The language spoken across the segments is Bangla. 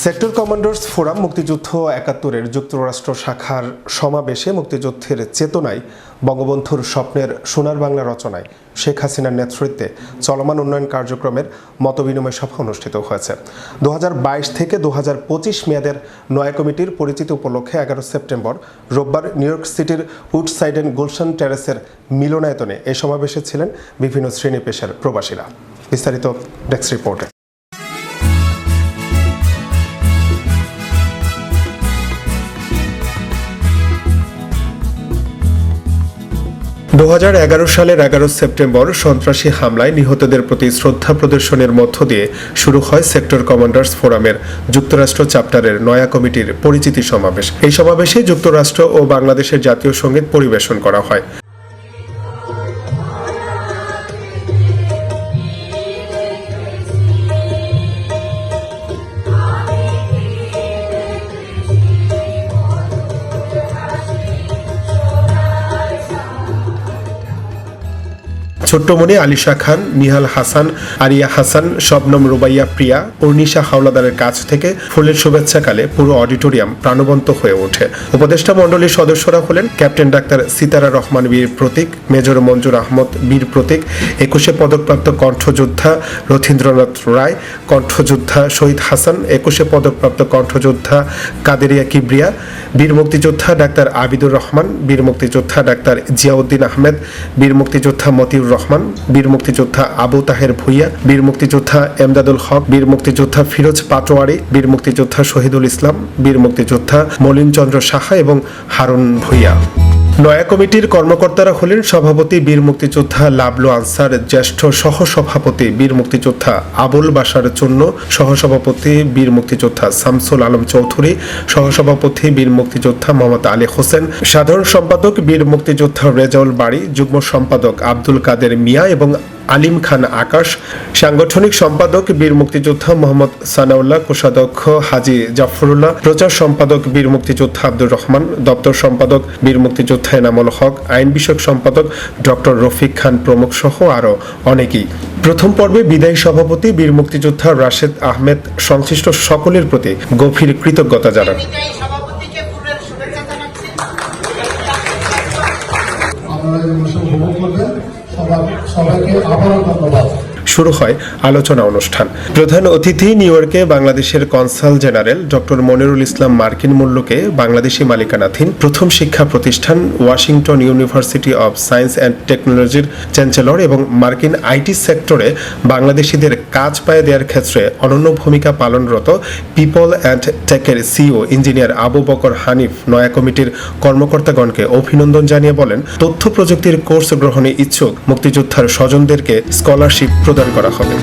সেক্টর কমান্ডার্স ফোরাম মুক্তিযুদ্ধ একাত্তরের যুক্তরাষ্ট্র শাখার সমাবেশে মুক্তিযুদ্ধের চেতনায় বঙ্গবন্ধুর স্বপ্নের সোনার বাংলা রচনায় শেখ হাসিনার নেতৃত্বে চলমান উন্নয়ন কার্যক্রমের মতবিনিময় সভা অনুষ্ঠিত হয়েছে। দু হাজার বাইশ থেকে দু হাজার পঁচিশ মেয়াদের নয়া কমিটির পরিচিতি উপলক্ষে এগারো সেপ্টেম্বর রোববার নিউ ইয়র্ক সিটির উডসাইড অ্যান্ড গুলশান টেরেসের মিলনায়তনে এই সমাবেশে ছিলেন বিভিন্ন শ্রেণি পেশার প্রবাসীরা। বিস্তারিত ডেস্ক রিপোর্টে। দু হাজার এগারো সালের এগারো সেপ্টেম্বর সন্ত্রাসী হামলায় নিহতদের প্রতি শ্রদ্ধা প্রদর্শনের মধ্য দিয়ে শুরু হয় সেক্টর কমান্ডার্স ফোরামের যুক্তরাষ্ট্র চ্যাপ্টারের নয়া কমিটির পরিচিতি সমাবেশ। এই সমাবেশে যুক্তরাষ্ট্র ও বাংলাদেশের জাতীয় সংগীত পরিবেশন করা হয়। ছোট্টমণি আলিশা খান, নিহাল হাসান, আরিয়া হাসান, শবনম রুবাইয়া প্রিয়া উর্নিশা হাওলাদারের কাছ থেকে ফুলের শুভেচ্ছাকালে পুরো অডিটোরিয়াম প্রাণবন্ত হয়ে ওঠে। উপদেষ্টা মণ্ডলীর সদস্যরা হলেন ক্যাপ্টেন ডাক্তার সিতারা রহমান বীর প্রতীক, মেজর মঞ্জুর আহমদ বীর প্রতীক, একুশে পদকপ্রাপ্ত কণ্ঠযোদ্ধা রথীন্দ্রনাথ রায়, কণ্ঠযোদ্ধা শহীদ হাসান, একুশে পদকপ্রাপ্ত কণ্ঠযোদ্ধা কাদেরিয়া কিবরিয়া, বীর মুক্তিযোদ্ধা ডাক্তার আবিদুর রহমান, বীর মুক্তিযোদ্ধা ডাক্তার জিয়াউদ্দিন আহমেদ, বীর মুক্তিযোদ্ধা মতিউর রহমান। বীর মুক্তিযোদ্ধা আবু তাহের ভুইয়া, বীর মুক্তিযোদ্ধা এমদাদুল হক, বীর মুক্তিযোদ্ধা ফিরোজ পাটোয়ারি, বীর মুক্তিযোদ্ধা শহীদুল ইসলাম, বীর মুক্তিযোদ্ধা মলিন চন্দ্র সাহা এবং হারুন ভুইয়া। নয়া কমিটির কর্মকর্তারা হলেন সভাপতি বীর মুক্তিযোদ্ধা লাবলু আনসার, জ্যেষ্ঠ সহসভাপতি বীর মুক্তিযোদ্ধা আবুল বাসার চূন্য সহসভাপতি বীর মুক্তিযোদ্ধা শামসুল আলম চৌধুরী, সহসভাপতি বীর মুক্তিযোদ্ধা মোহাম্মদ আলী হোসেন, সাধারণ সম্পাদক বীর মুক্তিযোদ্ধা রেজাউল বাড়ি, যুগ্ম সম্পাদক আব্দুল কাদের মিয়া এবং আলিম খান আকাশ। সাংগঠনিক সম্পাদক বীর মুক্তিযোদ্ধা মোহাম্মদ সানাউল্লাহ, কোষাধ্যক্ষ হাজি জাফরুল্লাহ, প্রচার সম্পাদক বীর মুক্তিযোদ্ধা আব্দুর রহমান, দপ্তর সম্পাদক বীর মুক্তিযোদ্ধা এনামুল হক, আইন বিষয়ক সম্পাদক ডক্টর রফিক খান প্রমুখ সহ আরও অনেকেই। প্রথম পর্বে বিদায়ী সভাপতি বীর মুক্তিযোদ্ধা রাশেদ আহমেদ সংশ্লিষ্ট সকলের প্রতি গভীর কৃতজ্ঞতা জানান। সবাইকে আবারও ধন্যবাদ। শুরু হয় আলোচনা অনুষ্ঠান। প্রধান অতিথি নিউ ইয়র্কে বাংলাদেশের consul general doctor Monirul Islam মার্কিন মূল্যকে বাংলাদেশি মালিকানাধীন প্রথম শিক্ষা প্রতিষ্ঠান Washington University of Science and টেকনোলজির চ্যান্সেলর এবং মার্কিন আইটি সেক্টরে বাংলাদেশিদের কাজ পায়ে দেওয়ার ক্ষেত্রে অনন্য ভূমিকা পালনরত পিপল অ্যান্ড টেকের সিও ইঞ্জিনিয়ার আবু বকর হানিফ নয়া কমিটির কর্মকর্তাগণকে অভিনন্দন জানিয়ে বলেন, তথ্য প্রযুক্তির কোর্স গ্রহণে ইচ্ছুক মুক্তিযোদ্ধার স্বজনদেরকে স্কলারশিপ প্রদান করা হবে।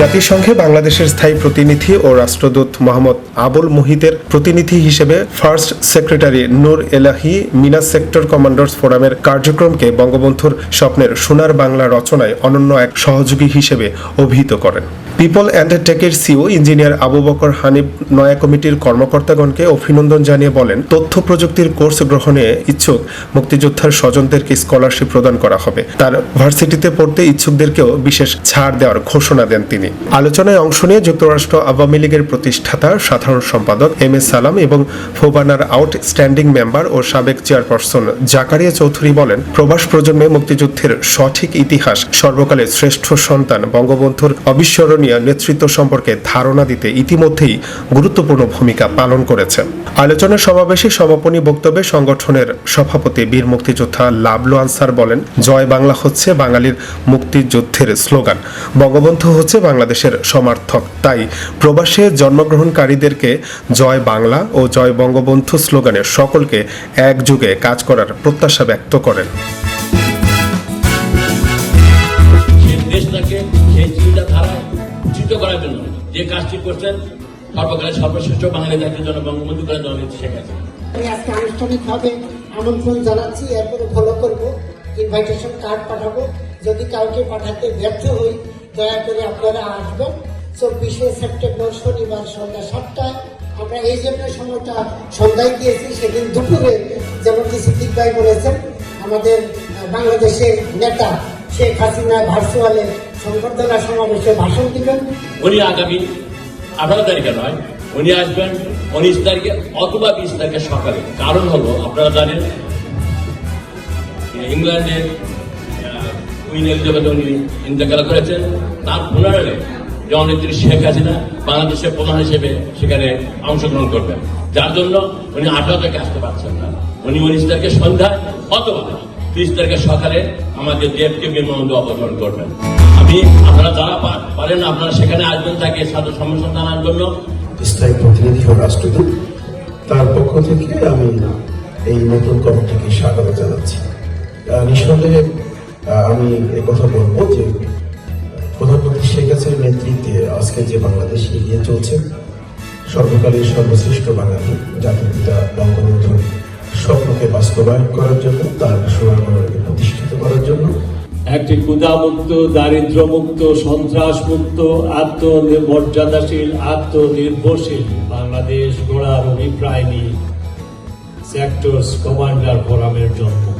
জাতিসংঘে বাংলাদেশের স্থায়ী প্রতিনিধি ও রাষ্ট্রদূত মোহাম্মদ আবুল মুহিতের প্রতিনিধি হিসেবে first secretary Noor Elahi Mina sector commanders ফোরামের কার্যক্রমকে বঙ্গবন্ধুর স্বপ্নের সোনার বাংলা রচনায় অনন্য এক সহযোগী হিসেবে অভিহিত করেন। পিপল অ্যান্ড টেকের সিও ইঞ্জিনিয়ার আবু বকর হানিফ নয়া কমিটির কর্মকর্তাগণকে অভিনন্দন জানিয়ে বলেন, তথ্য প্রযুক্তির কোর্স গ্রহণে ইচ্ছুক মুক্তিযোদ্ধার স্বজনদেরকে স্কলারশিপ প্রদান করা হবে। তার ভার্সিটিতে পড়তে ইচ্ছুকদেরকেও বিশেষ ছাড় দেওয়ার ঘোষণা দেন তিনি। আলোচনায় অংশ নিয়ে যুক্তরাষ্ট্র আওয়ামী লীগের প্রতিষ্ঠাতা, সাধারণ সম্পাদক এম এস সালাম এবং ফোবানার আউটস্ট্যান্ডিং মেম্বার ও সাবেক চেয়ারপারসন জাকারিয়া চৌধুরী বলেন, প্রবাস প্রজন্মে মুক্তিযুদ্ধের সঠিক ইতিহাস সর্বকালের শ্রেষ্ঠ সন্তান বঙ্গবন্ধুর অবিস্মরণীয় নেতৃত্ব সম্পর্কে ধারণা দিতে ইতিমধ্যেই গুরুত্বপূর্ণ ভূমিকা পালন করেছে আলোচনা সমাবেশে সমাপনী বক্তব্যে সংগঠনের সভাপতি বীর মুক্তিযোদ্ধা লাবলু আনসার বলেন, জয় বাংলা হচ্ছে বাঙালির মুক্তিযুদ্ধের স্লোগান। বঙ্গবন্ধু হচ্ছে বাংলাদেশের সমার্থক। তাই প্রবাসে জন্মগ্রহণকারীদেরকে জয় বাংলা ও জয় বঙ্গবন্ধু স্লোগানে সকলকে একযুগে কাজ করার প্রত্যাশা ব্যক্ত করেন। দেশটাকে সেই চিন্তাধারায় করার জন্য যে কাজটি করছেন, সর্বকালের সর্বশ্রেষ্ঠ বাঙালি জাতির জন্য বঙ্গবন্ধু করেন জননেত্রী শেখ হাসিনা। আমি আজকে আনুষ্ঠানিকভাবে আমন্ত্রণ জানাচ্ছি, এরপরে ফলো করব ইনভাইটেশন কার্ড পাঠাবো। যদি কাউকে পাঠাতে ব্যর্থ হই, দয়া করে আপনারা আসবেন। চব্বিশে সেপ্টেম্বর শনিবার সন্ধ্যা সাতটায় আমরা এই জন্য সময়টা সন্ধ্যায় দিয়েছি, সেদিন দুপুরে যেমন কি সিদ্দিক ভাই বলেছেন, আমাদের বাংলাদেশের নেতা শেখ হাসিনা ভার্চুয়ালে সংবর্ধনা সমাবেশে ভাষণ দিবেন। উনি আগামী আঠারো তারিখে নয়, উনি আসবেন উনিশ তারিখে অথবা বিশ তারিখে সকালে। কারণ হলো, আপনারা জানেন, ইংল্যান্ডের কুইন এলিজাবেথ উনি ইন্তেকাল করেছেন। তার পুনরালে জননেত্রী শেখ হাসিনা বাংলাদেশের প্রধান হিসেবে সেখানে অংশগ্রহণ করবেন। যার জন্য উনি আঠারো তারিখে আসতে পারছেন না। উনি উনিশ তারিখে সন্ধ্যায় অথবা ত্রিশ তারিখে সকালে আমাদের দেবকে বিমানবন্দর অবতরণ করবেন। আমি, আপনারা যারা পারেন, আপনারা সেখানে আসবেন, তাকে সাথে সমস্যা জানার জন্য। স্থায়ী প্রতিনিধি ও রাষ্ট্রদূত। তার পক্ষ থেকে আমি এই নতুন কমিটিকে স্বাগত জানাচ্ছি। নিঃসন্দেহে আমি কথা বলব যে, প্রধানমন্ত্রী শেখ হাসিনার নেতৃত্বে আজকে যে বাংলাদেশ এগিয়ে চলছে, সর্বকালের সর্বশ্রেষ্ঠ বাঙালি স্বপ্নকে বাস্তবায়ন করার জন্য, তার প্রতিষ্ঠিত করার জন্য। একটি ক্ষুধামুক্ত, দারিদ্র্যমুক্ত, সন্ত্রাসমুক্ত আত্মনির্ভরশীল বাংলাদেশ গড়ার অভিপ্রায় নিয়ে সেক্টরস কমান্ডার ফোরামের জন্ম।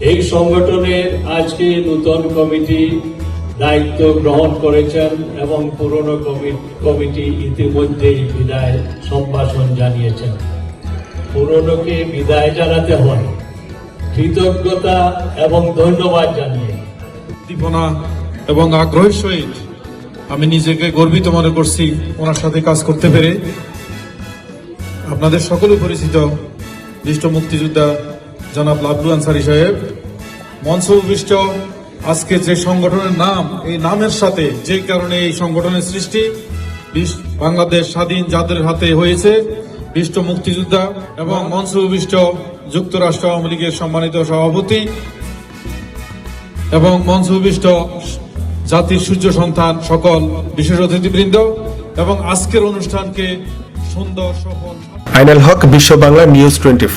এই সংগঠনের আজকে নূতন কমিটি দায়িত্ব গ্রহণ করেছেন এবং পুরনো কমি- কমিটি ইতিমধ্যেই বিদায় সম্ভাষণ জানিয়েছেন। পুরনোকে বিদায় জানাতে হয়। কৃতজ্ঞতা এবং ধন্যবাদ জানিয়ে। উদ্দীপনা এবং আগ্রহের সহিত আমি নিজেকে গর্বিত মনে করছি ওনার সাথে কাজ করতে পেরে। আপনাদের সকলে পরিচিত বিষ্ট মুক্তিযোদ্ধা জনাব লাবলু আনসারি সাহেব, মঞ্চ উপবিষ্ট আজকে যে সংগঠনের নাম, এই নামের সাথে যে কারণে এই সংগঠনের সৃষ্টি বাংলাদেশ স্বাধীন যাদের হাতে হয়েছে। বিষ্ট মুক্তিযোদ্ধা এবং মঞ্চ উপবিষ্ট যুক্তরাষ্ট্র আওয়ামী লীগের সম্মানিত সভাপতি এবং মঞ্চবিষ্ট জাতির সূর্য সন্তান সকল বিশেষ অতিথিবৃন্দ এবং আজকের অনুষ্ঠানকে সুন্দর সফল আইনাল হক বিশ্ব বাংলা নিউজ টোয়েন্টি